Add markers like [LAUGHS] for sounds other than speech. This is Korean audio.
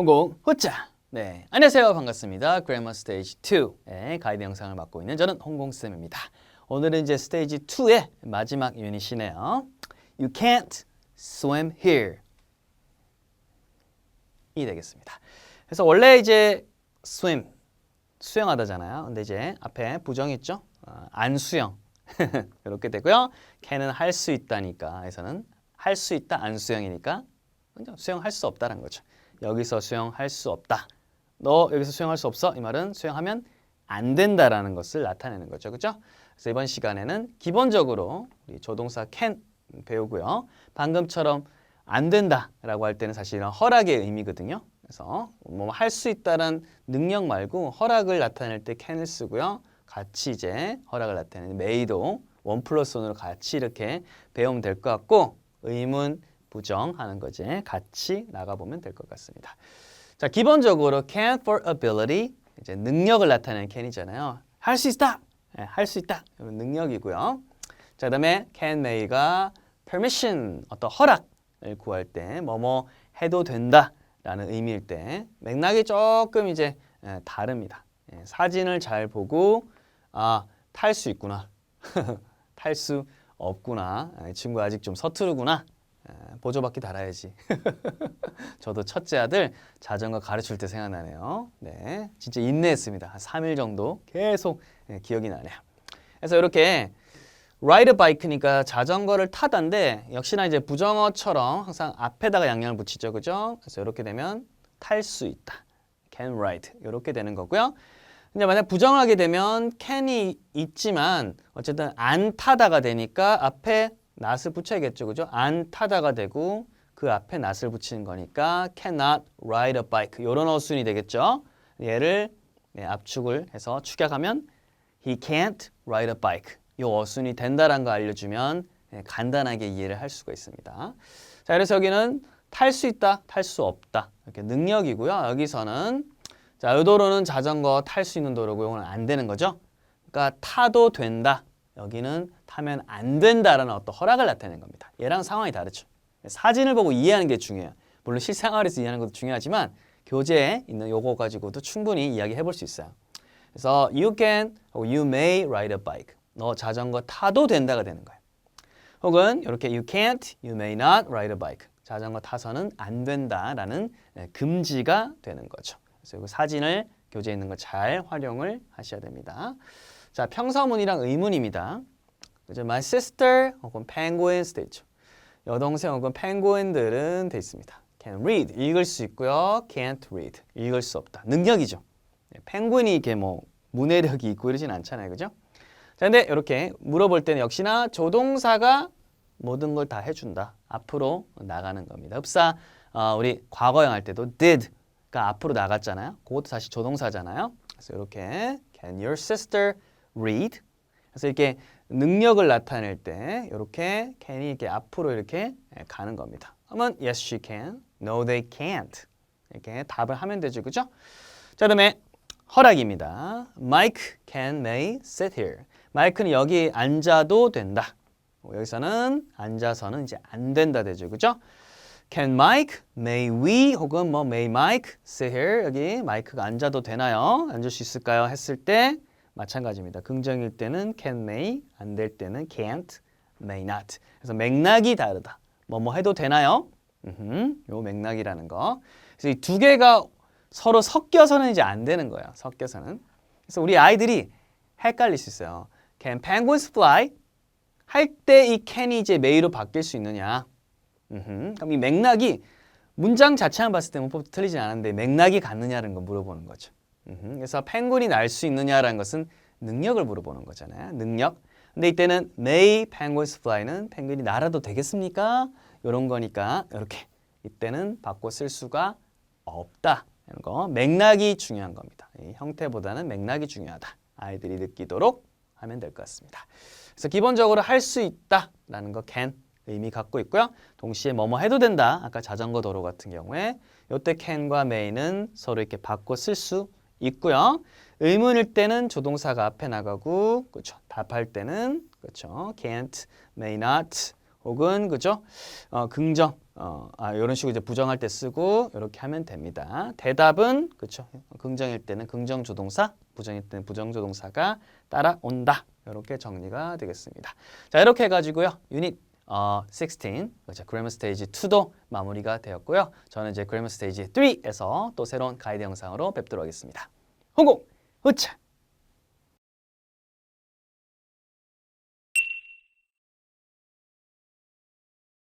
홍공 후짜. 네, 안녕하세요. 반갑습니다. 그래머 스테이지 2의 가이드 영상을 맡고 있는 저는 홍공쌤입니다. 오늘은 이제 스테이지 2의 마지막 유닛이네요. You can't swim here. 이 되겠습니다. 그래서 원래 이제 swim 수영하다잖아요. 근데 이제 앞에 부정 있죠? 어, 안 수영 [LAUGHS] 이렇게 되고요. can은 할 수 있다니까 에서는 할 수 있다 안 수영이니까 수영할 수 없다는 거죠. 여기서 수영할 수 없다. 너 여기서 수영할 수 없어? 이 말은 수영하면 안 된다라는 것을 나타내는 거죠. 그렇죠? 그래서 이번 시간에는 기본적으로 우리 조동사 can 배우고요. 방금처럼 안 된다라고 할 때는 사실은 허락의 의미거든요. 그래서 뭐 할 수 있다는 능력 말고 허락을 나타낼 때 can을 쓰고요. 같이 이제 허락을 나타내는 may도 원 플러스 원으로 같이 이렇게 배우면 될 것 같고 의문 부정하는 거지 같이 나가보면 될 것 같습니다. 자 기본적으로 can for ability 이제 능력을 나타내는 can이잖아요. 할 수 있다, 네, 할수 있다 능력이고요. 자 그 다음에 can may가 permission 어떤 허락을 구할 때 뭐뭐 해도 된다 라는 의미일 때 맥락이 조금 이제 예, 다릅니다. 예, 사진을 잘 보고 아 탈 수 있구나, [LAUGHS] 탈 수 없구나, 아, 이 친구 아직 좀 서투르구나. 아, 보조바퀴 달아야지. [LAUGHS] 저도 첫째 아들 자전거 가르칠 때 생각나네요. 네, 진짜 인내했습니다. 한 3일 정도 계속 예, 기억이 나네요. 그래서 이렇게 라이드 바이크니까 자전거를 타다인데 역시나 이제 부정어처럼 항상 앞에다가 양양을 붙이죠, 그죠? 그래서 이렇게 되면 탈 수 있다. can ride 이렇게 되는 거고요. 이제 만약 부정을 하게 되면 can이 있지만 어쨌든 안 타다가 되니까 앞에 not을 붙여야겠죠, 그죠? 안 타다가 되고 그 앞에 not을 붙이는 거니까 cannot ride a bike 이런 어순이 되겠죠. 얘를 네, 압축을 해서 축약하면 he can't ride a bike 이 어순이 된다라는 거 알려주면 네, 간단하게 이해를 할 수가 있습니다. 자, 그래서 여기는 탈 수 있다, 탈 수 없다 이렇게 능력이고요. 여기서는 자, 이 도로는 자전거 탈 수 있는 도로고 이거는 안 되는 거죠. 그러니까 타도 된다. 여기는 타면 안 된다라는 어떤 허락을 나타내는 겁니다. 얘랑 상황이 다르죠. 사진을 보고 이해하는 게 중요해요. 물론 실생활에서 이해하는 것도 중요하지만 교재에 있는 요거 가지고도 충분히 이야기해 볼 수 있어요. 그래서 you can you may ride a bike. 너 자전거 타도 된다가 되는 거예요. 혹은 이렇게 you can't, you may not ride a bike. 자전거 타서는 안 된다라는 예, 금지가 되는 거죠. 그래서 이 사진을 교재에 있는 거잘 활용을 하셔야 됩니다. 자, 평서문이랑 의문입니다. 그죠? My sister 혹은 penguins 돼 있죠. 여동생 혹은 펭귄들은 돼 있습니다. Can read 읽을 수 있고요. Can't read 읽을 수 없다. 능력이죠. 네, 펭귄이 이렇게 뭐 문해력이 있고 이러진 않잖아요, 그죠? 자, 근데 이렇게 물어볼 때는 역시나 조동사가 모든 걸 다 해준다. 앞으로 나가는 겁니다. 흡사 어, 우리 과거형 할 때도 did가 앞으로 나갔잖아요. 그것도 다시 조동사잖아요. 그래서 이렇게 Can your sister read? 그래서 이렇게 능력을 나타낼 때 이렇게 can이 이렇게 앞으로 이렇게 가는 겁니다. 그러면 yes she can, no they can't 이렇게 답을 하면 되죠, 그죠? 자, 그다음에 허락입니다. Mike can may sit here. 마이크는 여기 앉아도 된다. 뭐 여기서는 앉아서는 이제 안 된다 되죠, 그죠? Can Mike, may we 혹은 뭐 may Mike sit here 여기 마이크가 앉아도 되나요? 앉을 수 있을까요? 했을 때 마찬가지입니다. 긍정일 때는 can may, 안 될 때는 can't, may not. 그래서 맥락이 다르다. 뭐뭐 해도 되나요? 음흠, 요 맥락이라는 거. 그래서 이 두 개가 서로 섞여서는 이제 안 되는 거예요. 섞여서는. 그래서 우리 아이들이 헷갈릴 수 있어요. Can penguins fly? 할 때 이 can이 이제 may로 바뀔 수 있느냐? 음흠, 그럼 이 맥락이 문장 자체만 봤을 때 문법도 틀리진 않은데 맥락이 같느냐는 거 물어보는 거죠. 음흠, 그래서 펭귄이 날 수 있느냐라는 것은 능력을 물어보는 거잖아요. 능력. 근데 이때는 may penguins fly는 펭귄이 날아도 되겠습니까? 이런 거니까 이렇게 이때는 바꿔 쓸 수가 없다. 이런 거 맥락이 중요한 겁니다. 이 형태보다는 맥락이 중요하다. 아이들이 느끼도록 하면 될 것 같습니다. 그래서 기본적으로 할 수 있다라는 거 can 의미 갖고 있고요. 동시에 뭐뭐 해도 된다. 아까 자전거 도로 같은 경우에 이때 can과 may는 서로 이렇게 바꿔 쓸 수 있고요. 의문일 때는 조동사가 앞에 나가고 그렇죠. 답할 때는 그렇죠. can't, may not 혹은 그죠? 어, 긍정 어, 아, 이런 식으로 이제 부정할 때 쓰고 이렇게 하면 됩니다. 대답은 그렇죠. 긍정일 때는 긍정 조동사, 부정일 때는 부정 조동사가 따라온다. 이렇게 정리가 되겠습니다. 자 이렇게 해 가지고요. 유닛 어, 16, 그렇죠. 그래머 스테이지 2도 마무리가 되었고요. 저는 이제 그래머 스테이지 3에서 또 새로운 가이드 영상으로 뵙도록 하겠습니다. 홍콩, 으차!